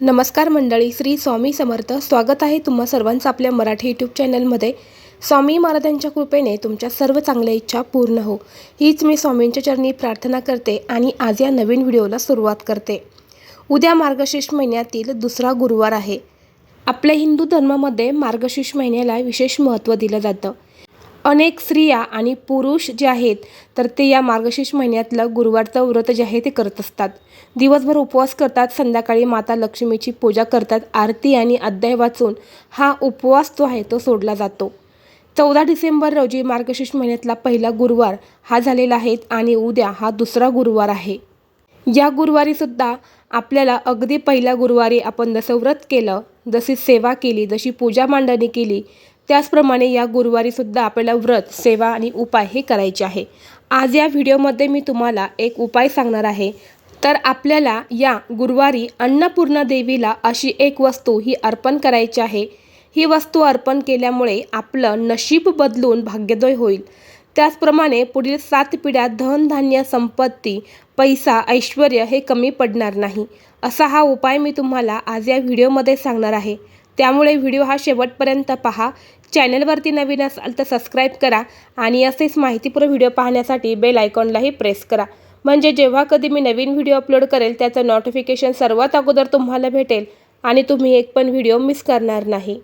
नमस्कार मंडळी श्री स्वामी समर्थ. स्वागत आहे तुम्हा सर्वांचं आपल्या मराठी यूट्यूब चॅनलमध्ये स्वामी महाराजांच्या कृपेने तुमच्या सर्व चांगल्या इच्छा पूर्ण हो. हीच मी स्वामींच्या चरणी प्रार्थना करते आणि आज या नवीन व्हिडिओला सुरुवात करते. उद्या मार्गशीर्ष महिन्यातील दुसरा गुरुवार आहे. आपल्या हिंदू धर्मामध्ये मार्गशीर्ष महिन्याला विशेष महत्त्व दिलं जातं. अनेक स्त्रिया आणि पुरुष जे आहेत तर ते या मार्गशीर्ष महिन्यातलं गुरुवारचं व्रत जे आहे ते करत असतात. दिवसभर उपवास करतात संध्याकाळी माता लक्ष्मीची पूजा करतात आरती आणि अध्याय वाचून हा उपवास जो आहे तो सोडला जातो. चौदा डिसेंबर रोजी मार्गशीर्ष महिन्यातला पहिला गुरुवार हा झालेला आहे आणि उद्या हा दुसरा गुरुवार आहे. या गुरुवारीसुद्धा आपल्याला अगदी पहिल्या गुरुवारी आपण जसं व्रत केलं जशी सेवा केली जशी पूजा मांडणी केली त्याचप्रमाणे या गुरुवारी सुद्धा आपल्याला व्रत सेवा आणि उपाय हे करायचे आहे. आज या व्हिडिओमध्ये मी तुम्हाला एक उपाय सांगणार आहे. तर आपल्याला या गुरुवारी अन्नपूर्णा देवीला अशी एक वस्तू ही अर्पण करायची आहे. ही वस्तू अर्पण केल्यामुळे आपलं नशीब बदलून भाग्योदय होईल. त्याचप्रमाणे पुढील सात पिढ्या धनधान्य संपत्ती पैसा ऐश्वर हे कमी पडणार नाही. असा हा उपाय मी तुम्हाला आज या व्हिडिओमध्ये सांगणार आहे. त्यामुळे व्हिडिओ हा शेवटपर्यंत पहा. चॅनलवरती नवीन असाल तर सबस्क्राईब करा आणि असेच माहितीपूर्ण व्हिडिओ पाहण्यासाठी बेल आयकॉनलाही प्रेस करा. म्हणजे जेव्हा कधी मी नवीन व्हिडिओ अपलोड करेल त्याचं नोटिफिकेशन सर्वात अगोदर तुम्हाला भेटेल आणि तुम्ही एक पण व्हिडिओ मिस करणार नाही.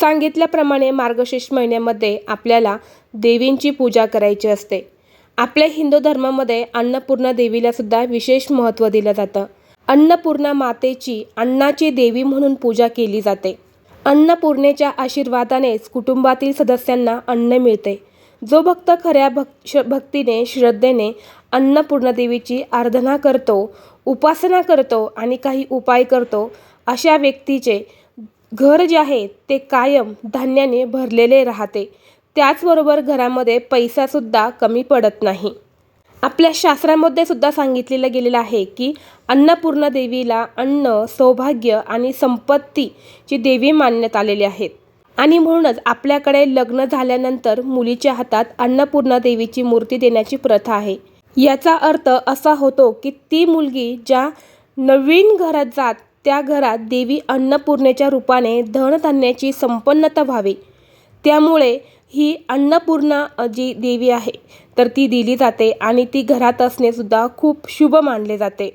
सांगितल्याप्रमाणे मार्गशीर्ष महिन्यामध्ये आपल्याला देवींची पूजा करायची असते. आपल्या हिंदू धर्मामध्ये अन्नपूर्णा देवीला सुद्धा विशेष महत्त्व दिलं जातं. अन्नपूर्णा मातेची अन्नाची देवी म्हणून पूजा केली जाते. अन्नपूर्णेच्या आशीर्वादानेच कुटुंबातील सदस्यांना अन्न मिळते. जो भक्त खऱ्या भक् भक्तीने श्रद्धेने अन्नपूर्णदेवीची आराधना करतो उपासना करतो आणि काही उपाय करतो अशा व्यक्तीचे घर जे आहे ते कायम धान्याने भरलेले राहते. त्याचबरोबर घरामध्ये पैसासुद्धा कमी पडत नाही. आपल्या शास्त्रामध्ये सुद्धा सांगितलेलं गेलेलं आहे की अन्नपूर्णा देवीला अन्न सौभाग्य आणि संपत्तीची देवी मानण्यात आलेली आहेत. आणि म्हणूनच आपल्याकडे लग्न झाल्यानंतर मुलीच्या हातात अन्नपूर्णा देवीची मूर्ती देण्याची प्रथा आहे. याचा अर्थ असा होतो की ती मुलगी ज्या नवीन घरात जात त्या घरात देवी अन्नपूर्णेच्या रूपाने धनधान्याची संपन्नता व्हावी. त्यामुळे ही अन्नपूर्णा जी देवी आहे तर ती दिली जाते आणि ती घरात असणेसुद्धा खूप शुभ मानले जाते.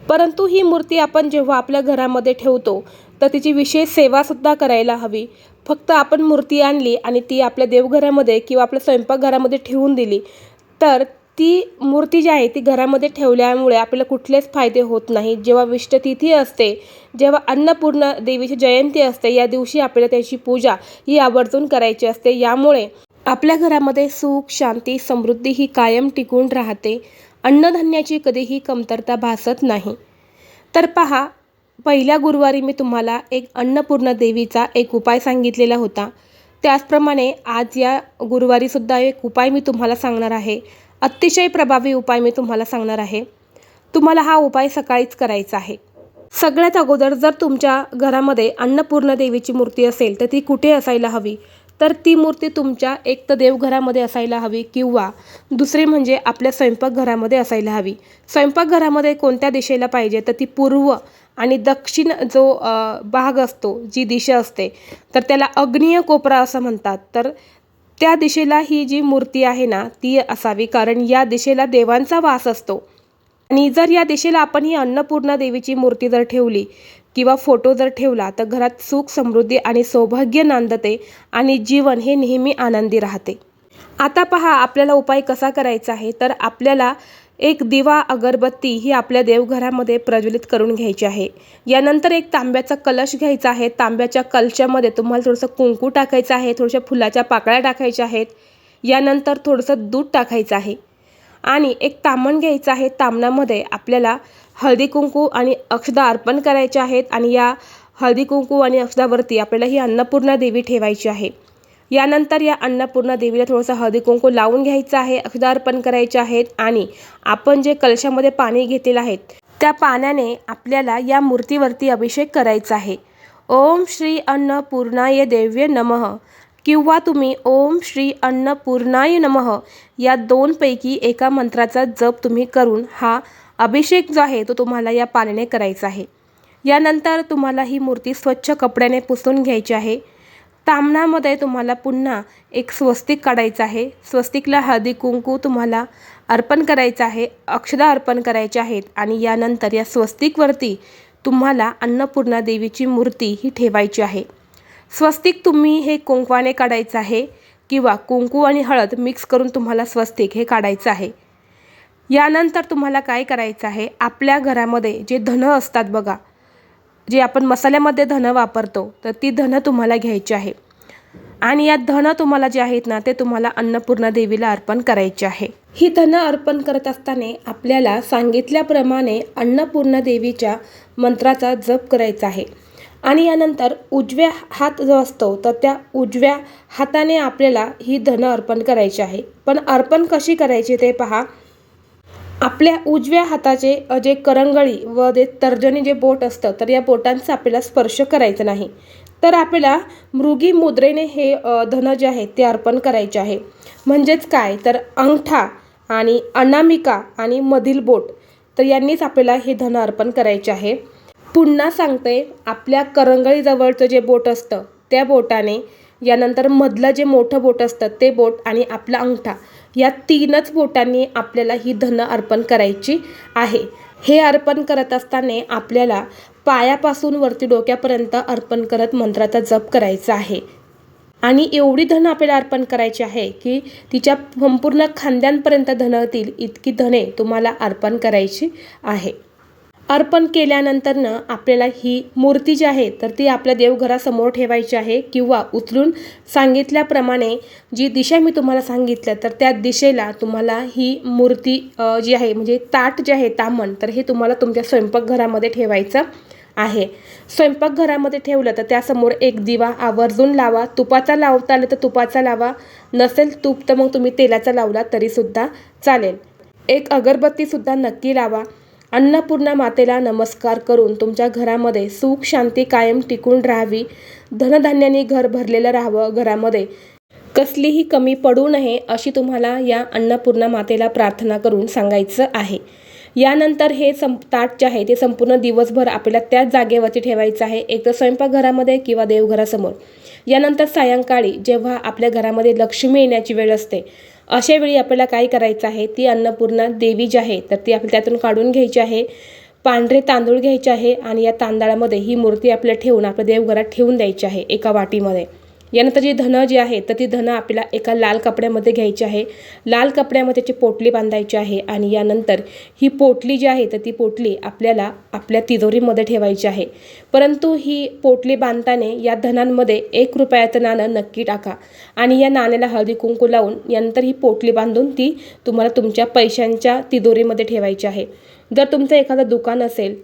परंतु ही मूर्ती आपण जेव्हा आपल्या घरामध्ये ठेवतो तर तिची विशेष सेवासुद्धा करायला हवी. फक्त आपण मूर्ती आणली आणि ती आपल्या देवघरामध्ये किंवा आपल्या स्वयंपाकघरामध्ये ठेवून दिली तर ती मूर्ती जी आहे ती घरामध्ये ठेवल्यामुळे आपल्याला कुठलेच फायदे होत नाहीत जेव्हा विष्टतिथी असते जेव्हा अन्नपूर्ण देवीची जयंती असते या दिवशी आपल्याला त्याची पूजा ही आवर्जून करायची असते. यामुळे आपल्या घरामध्ये सुख शांती समृद्धी ही कायम टिकून राहते. अन्नधान्याची कधीही कमतरता भासत नाही. तर पहा पहिल्या गुरुवारी मी तुम्हाला एक अन्नपूर्णा देवीचा एक उपाय सांगितलेला होता. त्याचप्रमाणे आज या गुरुवारीसुद्धा एक उपाय मी तुम्हाला सांगणार आहे. अतिशय प्रभावी उपाय मी तुम्हाला सांगणार आहे. तुम्हाला हा उपाय सकाळीच करायचा आहे. सगळ्यात अगोदर जर तुमच्या घरामध्ये अन्नपूर्णा देवीची मूर्ती असेल तर ती कुठे असायला हवी? तर ती मूर्ती तुमच्या एक तर देवघरामध्ये असायला हवी किंवा दुसरी म्हणजे आपल्या स्वयंपाकघरामध्ये असायला हवी. स्वयंपाकघरामध्ये कोणत्या दिशेला पाहिजे? तर ती पूर्व आणि दक्षिण जो भाग असतो जी दिशा असते तर त्याला अग्नीय कोपरा असं म्हणतात. तर त्या दिशेला ही जी मूर्ती आहे ना ती असावी. कारण या दिशेला देवांचा वास असतो. आणि जर या दिशेला आपण ही अन्नपूर्णा देवीची मूर्ती जर ठेवली किंवा फोटो जर ठेवला तर घरात सुख समृद्धी आणि सौभाग्य नांदते आणि जीवन हे नेहमी आनंदी राहते. आता पहा आपल्याला उपाय कसा करायचा आहे? तर आपल्याला एक दिवा अगरबत्ती ही आपल्या देवघरामध्ये प्रज्वलित करून घ्यायची आहे. यानंतर एक तांब्याचा कलश घ्यायचा आहे. तांब्याच्या कलशामध्ये तुम्हाला थोडंसं कुंकू टाकायचं आहे थोड्याशा फुलाच्या पाकळ्या टाकायच्या आहेत. यानंतर थोडंसं दूध टाकायचं आहे. आणि एक तामण घ्यायचं आहे. तामणामध्ये आपल्याला हळदी कुंकू आणि अक्षदा अर्पण करायचे आहेत. आणि या हळदी कुंकू आणि अक्षदावरती आपल्याला ही अन्नपूर्णा देवी ठेवायची आहे. यानंतर या अन्नपूर्णा देवीला थोडंसं हळदी कुंकू लावून घ्यायचं आहे अक्षदा अर्पण करायचे आहेत आणि आपण जे कलशामध्ये पाणी घेतलेलं आहे त्या पाण्याने आपल्याला या मूर्तीवरती अभिषेक करायचा आहे. ओम श्री अन्नपूर्णाय देव्य नमः. किंवा तुम्ही ओम श्री अन्नपूर्णाय नमः या दोनपैकी एका मंत्राचा जप तुम्ही करून हा अभिषेक जो आहे तो तुम्हाला या पाण्याने करायचा आहे. यानंतर तुम्हाला ही मूर्ती स्वच्छ कपड्याने पुसून घ्यायची आहे. तामणामध्ये तुम्हाला पुन्हा एक स्वस्तिक काढायचं आहे. स्वस्तिकला हळदी कुंकू तुम्हाला अर्पण करायचं आहे. अक्षदा अर्पण करायचे आहेत आणि यानंतर या स्वस्तिकवरती तुम्हाला अन्नपूर्णा देवीची मूर्ती ही ठेवायची आहे. स्वस्तिक तुम्ही हे कुंकवाने काढायचं आहे किंवा कुंकू आणि हळद मिक्स करून तुम्हाला स्वस्तिक हे काढायचं आहे. यानंतर तुम्हाला काय करायचं आहे? आपल्या घरामध्ये जे धनं असतात बघा जी आपण मसाल्यामध्ये धनं वापरतो तर ती धनं तुम्हाला घ्यायची आहे. आणि या धनं तुम्हाला जे आहेत ना ते तुम्हाला अन्नपूर्णा देवीला अर्पण करायचे आहे. ही धनं अर्पण करत असताना आपल्याला सांगितल्याप्रमाणे अन्नपूर्णा देवीच्या मंत्राचा जप करायचा आहे. आणि यानंतर उजव्या हात जो असतो तर त्या उजव्या हाताने आपल्याला ही धनं अर्पण करायची आहे. पण अर्पण कशी करायची ते पहा. आपल्या उजव्या हाताचे जे करंगळी व ते तर्जनी जे बोट असतं तर या बोटांचा आपल्याला स्पर्श करायचा नाही. तर आपल्याला मृगी मुद्रेने हे धन जे आहे ते अर्पण करायचे आहे. म्हणजेच काय? तर अंगठा आणि अनामिका आणि मधील बोट तर यांनीच आपल्याला हे धन अर्पण करायचे आहे. पुन्हा सांगते आपल्या करंगळीजवळचं जे बोट असतं त्या बोटाने यानंतर मधलं जे मोठं बोट असतं ते बोट आणि आपला अंगठा या तीनच बोटांनी आपल्याला ही धनं अर्पण करायची आहे. हे अर्पण करत असताना आपल्याला पायापासून वरती डोक्यापर्यंत अर्पण करत मंत्राचा जप करायचा आहे. आणि एवढी धनं आपल्याला अर्पण करायची आहे की तिच्या संपूर्ण खांद्यांपर्यंत धनं येतील इतकी धने तुम्हाला अर्पण करायची आहे. अर्पण केल्यानंतरनं आपल्याला ही मूर्ती जी आहे तर ती आपल्या देवघरासमोर ठेवायची आहे किंवा उचलून सांगितल्याप्रमाणे जी दिशा मी तुम्हाला सांगितलं तर त्या दिशेला तुम्हाला ही मूर्ती जी आहे म्हणजे ताट जे आहे तामण तर हे तुम्हाला तुमच्या स्वयंपाकघरामध्ये ठेवायचं आहे. स्वयंपाकघरामध्ये ठेवलं तर त्यासमोर एक दिवा आवर्जून लावा. तुपाचा लावता आलं तर तुपाचा लावा. नसेल तूप तर मग तुम्ही तेलाचा लावला तरीसुद्धा चालेल. एक अगरबत्तीसुद्धा नक्की लावा. अन्नपूर्णा मातेला नमस्कार करून तुमच्या घरामध्ये सुख शांती कायम टिकून राहावी. धनधान्याने घर भरलेलं राहावं घरामध्ये. कसलीही कमी पडू नये अशी तुम्हाला या अन्नपूर्णा मातेला प्रार्थना करून सांगायचं आहे. यानंतर हे सं ताट जे आहे ते संपूर्ण दिवसभर आपल्याला त्याच जागेवरती ठेवायचं आहे. एक तर स्वयंपाकघरामध्ये किंवा देवघरासमोर. यानंतर सायंकाळी जेव्हा आपल्या घरामध्ये लक्ष्मी येण्याची वेळ असते अशा वेळी आपल्याला काय करायचं आहे? ती अन्नपूर्णा देवी जी आहे तर ती आपल्याला त्यातून काढून घ्यायची आहे. पांढरे तांदूळ घ्यायचे आहे आणि या तांदळामध्ये ही मूर्ती आपल्याला ठेवून आपल्या देवघरात ठेवून द्यायची आहे एका वाटीमध्ये. यानंतर जी धनं जी आहे तर ती धनं आपल्याला एका लाल कपड्यामध्ये घ्यायची आहे. लाल कपड्यामध्ये त्याची पोटली बांधायची आहे आणि यानंतर ही पोटली जी आहे तर ती पोटली आपल्याला आपल्या तिजोरीमध्ये ठेवायची आहे. परंतु ही पोटली बांधताना या धनांमध्ये एक रुपयाचं नाणं नक्की टाका आणि या नाण्याला हळदी कुंकू लावून यानंतर ही पोटली बांधून ती तुम्हाला तुमच्या पैशांच्या तिजोरीमध्ये ठेवायची आहे. जर तुमचं एखादं दुकान असेल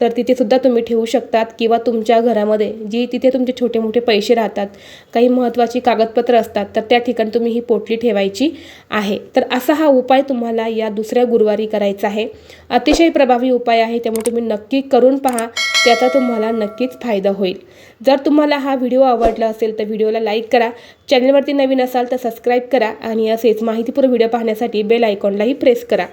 तर तिथे सुद्धा तुम्ही ठेवू शकतात किंवा तुमच्या घरामध्ये जी तिथे तुमचे छोटे मोठे पैसे राहतात काही महत्त्वाची कागदपत्र असतात तर त्या ठिकाणी तुम्ही ही पोटली ठेवायची आहे. तर असा हा उपाय तुम्हाला या दुसऱ्या गुरुवारी करायचा आहे. अतिशय प्रभावी उपाय आहे त्यामुळे तुम्ही नक्की करून पहा त्याचा तुम्हाला नक्कीच फायदा होईल. जर तुम्हाला हा व्हिडिओ आवडला असेल तर व्हिडिओला लाईक करा चॅनलवरती नवीन असाल तर सबस्क्राईब करा आणि असेच माहितीपूर्ण व्हिडिओ पाहण्यासाठी बेल आयकॉनलाही प्रेस करा.